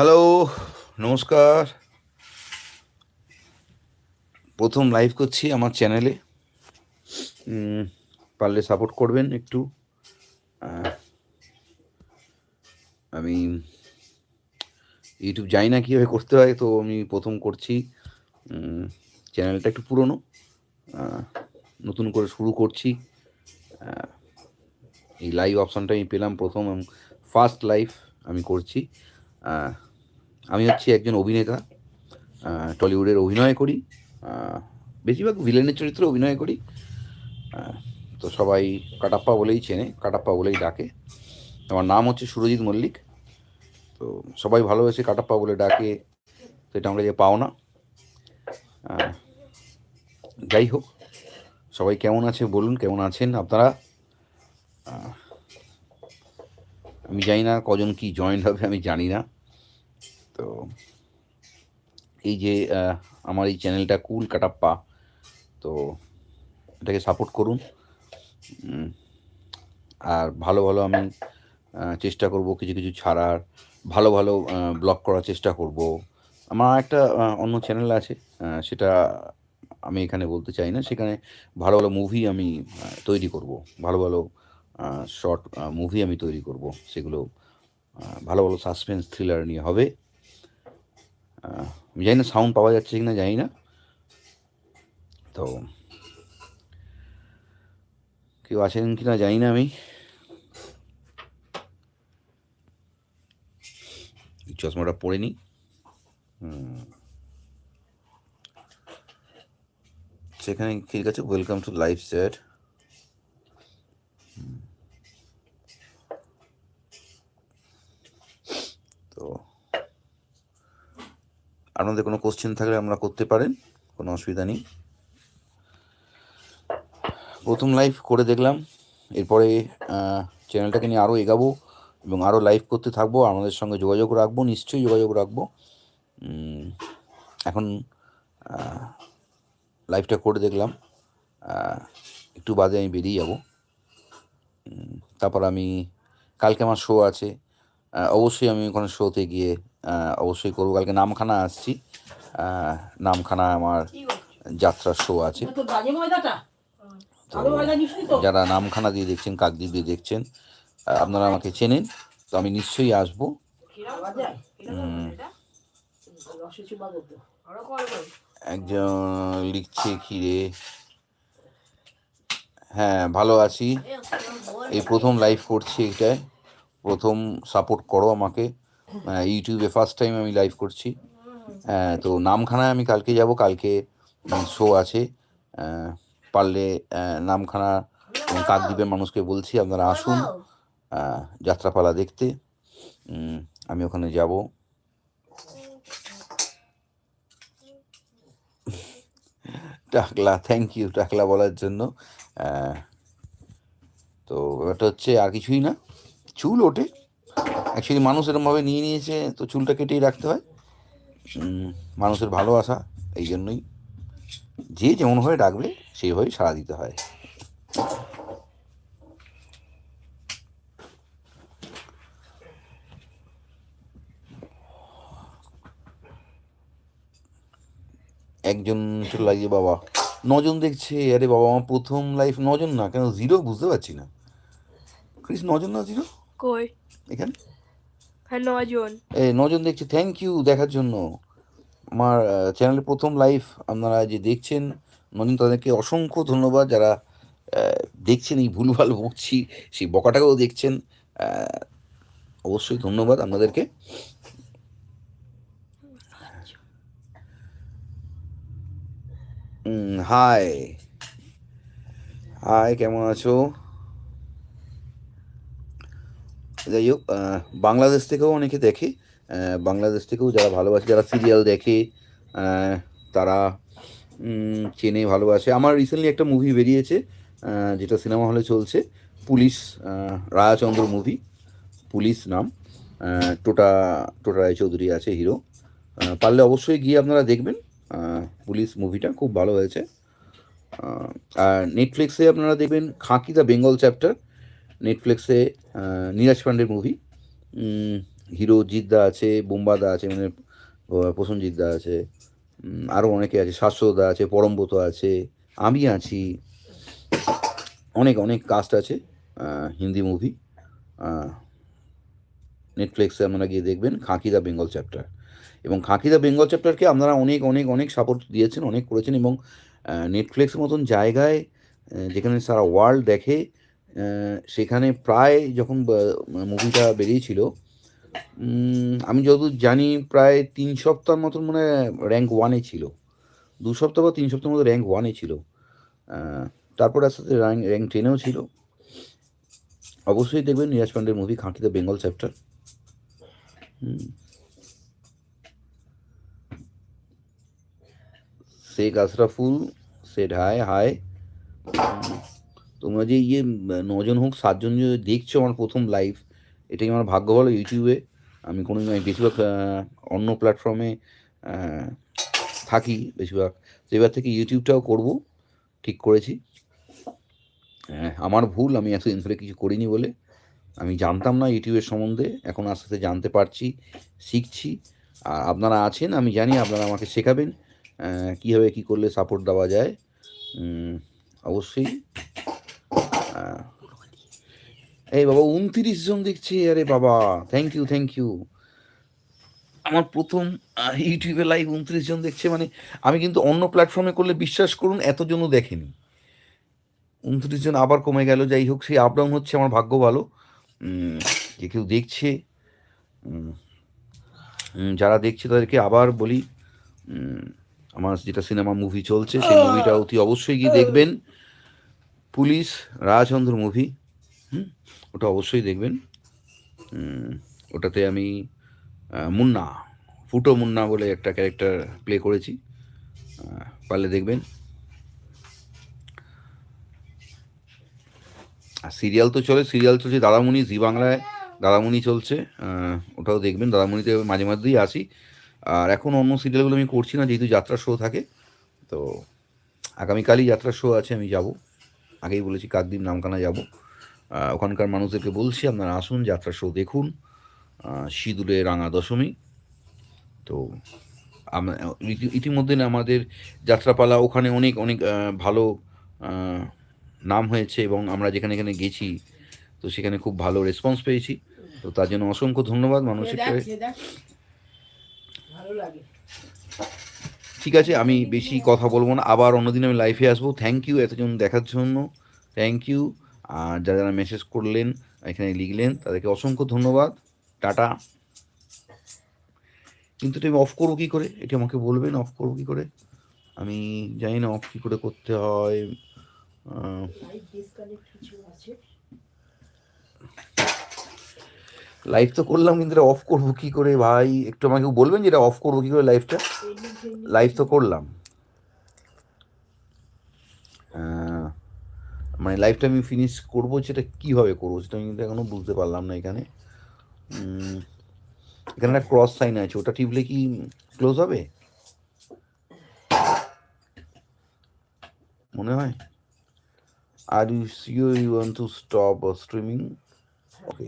Hello নমস্কার। প্রথম live করছি আমার চ্যানেলে পারলে সাপোর্ট করবেন একটু। আমি ইউটিউব জানি না কীভাবে করতে হয়, তো আমি প্রথম করছি। চ্যানেলটা একটু পুরনো। নতুন করে শুরু করছি। এই লাইভ অপশানটা আমি পেলাম প্রথম ফার্স্ট লাইভ আমি করছি। আমি হচ্ছি একজন অভিনেতা টলিউডের অভিনয় করি বেশিরভাগ ভিলেনের চরিত্রে অভিনয় করি তো সবাই কাটাপ্পা বলেই চেনে, কাটাপ্পা বলেই ডাকে। আমার নাম হচ্ছে সুরজিৎ মল্লিক, তো সবাই ভালোবেসে কাটাপ্পা বলে ডাকে, তো এটা আমরা যে পাও না যাই হোক, সবাই কেমন আছে বলুন, কেমন আছেন আপনারা? আমি জানি না কজন কি জয়েন্ট হবে, আমি জানি না। তো এই যে আমার এই চ্যানেলটা কুল কাটাপ্পা, তো এটাকে সাপোর্ট করুন। আর ভালো ভালো আমি চেষ্টা করব কিছু কিছু ছাড়ার, ভালো ভালো ব্লগ করার চেষ্টা করব। আমার একটা অন্য চ্যানেল আছে সেটা আমি এখানে বলতে চাই না, সেখানে ভালো ভালো মুভি আমি তৈরি করব। ভালো ভালো শর্ট মুভি আমি তৈরি করব। সেগুলো ভালো ভালো সাসপেন্স থ্রিলার নিয়ে হবে। জানি না সাউন্ড পাওয়া যাচ্ছে কিনা জানি না। তো কেউ আছেন কিনা জানি না আমি। চশমাটা পরে নিই। সেখানে ঠিক আছে ওয়েলকাম টু লাইভ চ্যাট আপনাদের কোনো কোশ্চেন থাকলে আমরা করতে পারেন, কোনো অসুবিধা নেই। প্রথম লাইভ করে দেখলাম, এরপরে চ্যানেলটাকে নিয়ে আরও এগাবো এবং আরও লাইভ করতে থাকব, আমাদের সঙ্গে যোগাযোগ রাখব, নিশ্চয়ই যোগাযোগ রাখব। এখন লাইভটা করে দেখলাম একটু বাদে আমি বেরিয়ে যাব। তারপর আমি, কালকে আমার শো আছে অবশ্যই আমি ওখানে শোতে গিয়ে অবশ্যই করব। কালকে নামখানা আসছি। নামখানা আমার যাত্রার শো আছে। তো যারা নামখানা দিয়ে দেখছেন কাকদ্বীপ দিয়ে দেখছেন আপনারা আমাকে চেনেন তো আমি নিশ্চয়ই আসব। একজন লিখছে খিরে হ্যাঁ ভালো আছি। এই প্রথম লাইভ করছি এটায়। প্রথম সাপোর্ট করো আমাকে। ইউটিউবে ফার্স্ট টাইম আমি লাইভ করছি। হ্যাঁ তো নামখানায় আমি কালকে যাব। কালকে শো আছে। পারলে নামখানা কাকদ্বীপের মানুষকে বলছি, আপনারা আসুন যাত্রাপালা দেখতে। আমি ওখানে যাব। টাকলা থ্যাংক ইউ টাকলা বলার জন্য। তো ব্যাপারটা হচ্ছে আর কিছুই না। চুল ওঠে। অ্যাকচুয়ালি মানুষ এরমভাবে নিয়ে নিয়েছে, তো চুলটা কেটেই রাখতে হয়। মানুষের ভালোবাসা, এই জন্যই। যে যেমনভাবে ডাকবে, সেইভাবেই সাড়া দিতে হয়। একজন চলে লাগিয়ে বাবা, নজন দেখছে, আরে বাবা, আমার প্রথম লাইফ নজন না, কেন জিরো বুঝতে পারছি না। ক্রিস নজন না জিরো কই? এখানে? হ্যাঁ নজন। এ নজন দেখছে থ্যাংক ইউ দেখার জন্য। আমার চ্যানেলের প্রথম লাইভ আপনারা যে দেখছেন নজন তাদেরকে অসংখ্য ধন্যবাদ যারা দেখছেন এই ভুলভাল বকছি সেই বকাটাকেও দেখছেন। অবশ্যই ধন্যবাদ আপনাদেরকে। হাই হাই কেমন আছো? যাই হোক বাংলাদেশ থেকেও অনেকে দেখে বাংলাদেশ থেকেও যারা ভালোবাসে, যারা সিরিয়াল দেখে তারা চেনে, ভালোবাসে। আমার রিসেন্টলি একটা মুভি বেরিয়েছে যেটা সিনেমা হলে চলছে, পুলিশ রায়াচন্দ্র মুভি পুলিশ নাম টোটা টোটা রায়চৌধুরী আছে হিরো পারলে অবশ্যই গিয়ে আপনারা দেখবেন পুলিশ মুভিটা খুব ভালো হয়েছে। আর নেটফ্লিক্সে আপনারা দেখবেন, খাঁকি দ্য বেঙ্গল চ্যাপ্টার নেটফ্লিক্সে নীরাজ পান্ডের মুভি হিরো জিদ্দা আছে বোম্বাদা আছে মানে আহ, প্রসেনজিৎদা আছে আরও অনেকে আছে শাশ্বদা আছে পরমব্রত আছে আমি আছি। অনেক অনেক কাস্ট আছে হিন্দি মুভি নেটফ্লিক্সে আপনারা গিয়ে দেখবেন খাঁকি বেঙ্গল চ্যাপ্টার এবং খাঁকি বেঙ্গল চ্যাপ্টারকে আপনারা অনেক অনেক অনেক সাপোর্ট দিয়েছেন অনেক করেছেন এবং নেটফ্লিক্সের মতন জায়গায় যেখানে সারা ওয়ার্ল্ড দেখে সেখানে প্রায় যখন মুভিটা বেরিয়েছিল আমি যতদূর জানি প্রায় তিন সপ্তাহ মতন মানে র্যাঙ্ক ওয়ানে ছিল। দু সপ্তাহ বা তিন সপ্তাহের মতো র্যাঙ্ক ওয়ানে ছিল। তারপর আস্তে আস্তে র্যাঙ্ক র্যাঙ্ক টেনেও ছিল। অবশ্যই দেখবেন নীরাজ পান্ডের মুভি খাঁটি the Bengal chapter Sheikh Ashraful said hi hi তোমরা যে ইয়ে নজন হোক সাতজন যে দেখছ আমার প্রথম লাইভ এটাই আমার ভাগ্য ভালো ইউটিউবে। আমি কোনো বেশিরভাগ অন্য প্ল্যাটফর্মে থাকি বেশিরভাগ। তো এবার থেকে ইউটিউবটাও করব ঠিক করেছি। হ্যাঁ, আমার ভুল আমি এতদিন ধরে কিছু করিনি বলে। আমি জানতাম না ইউটিউবের সম্বন্ধে এখন আস্তে আস্তে জানতে পারছি শিখছি। আর আপনারা আছেন আমি জানি আপনারা আমাকে শেখাবেন কীভাবে কী করলে সাপোর্ট দেওয়া যায়। অবশ্যই। এই বাবা, উনত্রিশ জন দেখছি, আরে বাবা। থ্যাংক ইউ থ্যাংক ইউ আমার প্রথম ইউটিউবে লাইভ উনত্রিশ জন দেখছে মানে আমি কিন্তু অন্য প্ল্যাটফর্মে করলে বিশ্বাস করুন, এতজনও দেখেনি। উনত্রিশ জন আবার কমে গেল, যাই হোক, সেই আপ ডাউন হচ্ছে, আমার ভাগ্য ভালো। যে কেউ দেখছে যারা দেখছে, তাদেরকে আবার বলি আমার যেটা সিনেমা মুভি চলছে, সেই মুভিটা অতি অবশ্যই গিয়ে দেখবেন। পুলিশ, রাজচন্দ্র মুভি, হুম? ওটা অবশ্যই দেখবেন। ওটাতে আমি মুন্না, ফুটো মুন্না বলে একটা ক্যারেক্টার প্লে করেছি। পারলে দেখবেন। আর সিরিয়াল তো চলে, সিরিয়াল চলছে দাদামণি জি বাংলায় দাদামণি চলছে। ওটাও দেখবেন দাদামণিতে মাঝে মধ্যেই আসি। আর এখন অন্য সিরিয়ালগুলো আমি করছি না, যেহেতু যাত্রা শো থাকে, তো আগামীকালই যাত্রা শো আছে, আমি যাব। আগেই বলেছি কাকদ্বীপ নামখানা যাব। ওখানকার মানুষদেরকে বলছি, আপনারা আসুন, যাত্রা শো দেখুন। সিঁদুরে রাঙা দশমী। তো ইতিমধ্যে আমাদের যাত্রাপালা ওখানে অনেক অনেক ভালো নাম হয়েছে এবং আমরা যেখানে, এখানে গেছি, তো সেখানে খুব ভালো রেসপন্স পেয়েছি। তো তার জন্য অসংখ্য ধন্যবাদ মানুষের ভালো লাগে। ঠিক আছে, আমি বেশি কথা বলব না। আবার অন্যদিন আমি লাইফে আসব। থ্যাংক ইউ এতজন দেখার জন্য। থ্যাংক ইউ আর যারা যারা মেসেজ করলেন, এখানে লিখলেন, তাদেরকে অসংখ্য ধন্যবাদ। টাটা। কিন্তু এটা আমি অফ করব কী করে? এটা আমাকে বলবেন অফ করব কী করে? আমি জানি না অফ কী করে করতে হয়। লাইভ তো করলাম, কিন্তু এটা অফ করব কী করে ভাই? একটু আমাকে বলবেন যে এটা অফ করব কী করে লাইভটা লাইভ তো করলাম। মানে লাইভটা আমি ফিনিশ করব সেটা কীভাবে করব সেটা আমি কিন্তু এখনও বুঝতে পারলাম না এখানে। এখানে একটা ক্রস সাইন আছে, ওটা টিপলে কি ক্লোজ হবে? মনে হয়? Are you sure you want to stop streaming okay